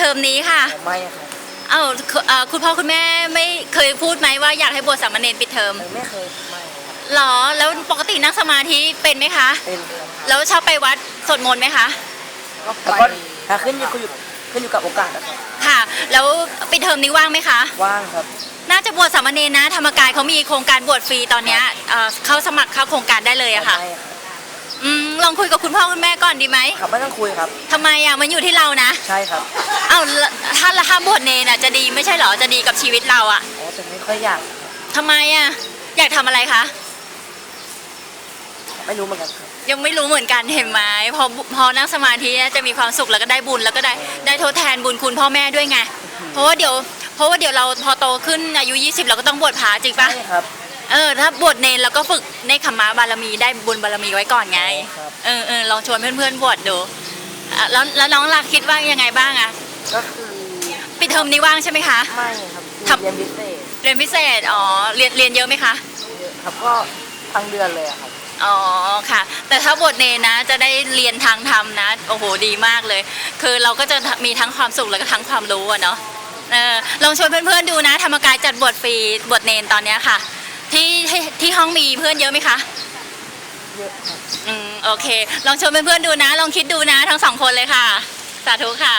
เทอมนี้ค่ะ ไม่ครับเอ้าคือเอ่อคุณพ่อคุณแม่ไม่เคยพูดไหมว่าอยากให้บวชสามเณรปิดเทอมไม่เคยไม่ครับหรอ แล้วปกตินั่งสมาธิเป็นไหมคะ เป็นครับแล้วชอบไปวัดสวดมนต์ไหมคะ ก็แล้วไปก็ถ้าขึ้นอยู่ขึ้นอยู่ขึ้นอยู่กับโอกาสนะครับค่ะ แล้วปิดเทอมนี้ว่างไหมคะ ว่างครับ น่าจะบวชสามเณรนะ ธรรมกายเขามีโครงการบวชฟรีตอนเนี้ยเอ่อเข้าสมัครเข้าโครงการได้เลยอะค่ะ ไม่รับ อืมลองคุยกับคุณพ่อคุณแม่ก่อนดีไหมครับไม่ต้องคุยครับทำไมอะมันอยู่ที่เรานะใช่ครับเอ้าแล้วถ้าถ้าบวชเนรน่ะจะดีไม่ใช่เหรอจะดีกับชีวิตเราอะอ๋อแต่ไม่ค่อยอยากทำไมอะอยากทำอะไรคะ ไม่รู้เหมือนกันครับยังไม่รู้เหมือนกันเห็นไหมพอพอนั่งสมาธิจะมีความสุขแล้วก็ได้บุญแล้วก็ได้ได้ทดแทนบุญคุณพ่อแม่ด้วยไง เพราะว่าเดี๋ยวเพราะว่าเดี๋ยวเราพอโตขึ้นอายุ 20 เราก็ต้องบวชพระจริงปะ ใช่ครับ เออ ถ้าบวชเนรเราก็ฝึกในขมมะบารมีได้บุญบารมีไว้ก่อนไง ครับ เออเออลองชวนเพื่อนๆบวชดูอะแล้วแล้วน้องลักคิดว่ายังไงบ้างอะก็คือปิดเทอมนี้ว่างใช่ไหมคะ ไม่ครับครับ เรียนพิเศษเรียนพิเศษอ๋อเรียนเรียนเยอะไหมคะ เยอะครับก็ทั้งเดือนเลยอะครับอ๋อค่ะ แต่ถ้าบวชเนรนะจะได้เรียนทางธรรมนะ โอ้โหดีมากเลย คือเราก็จะมีทั้งความสุขแล้วก็ทั้งความรู้อะเนาะเออลองชวนเพื่อนๆดูนะ ธรรมกายจัดบวชฟรีบวชเนรตอนเนี้ยค่ะ ที่ที่ที่ห้องมีเพื่อนเยอะไหมคะ เยอะครับอืมโอเค ลองชวนเพื่อนๆดูนะ ลองคิดดูนะทั้งสองคนเลยค่ะ สาธุค่ะ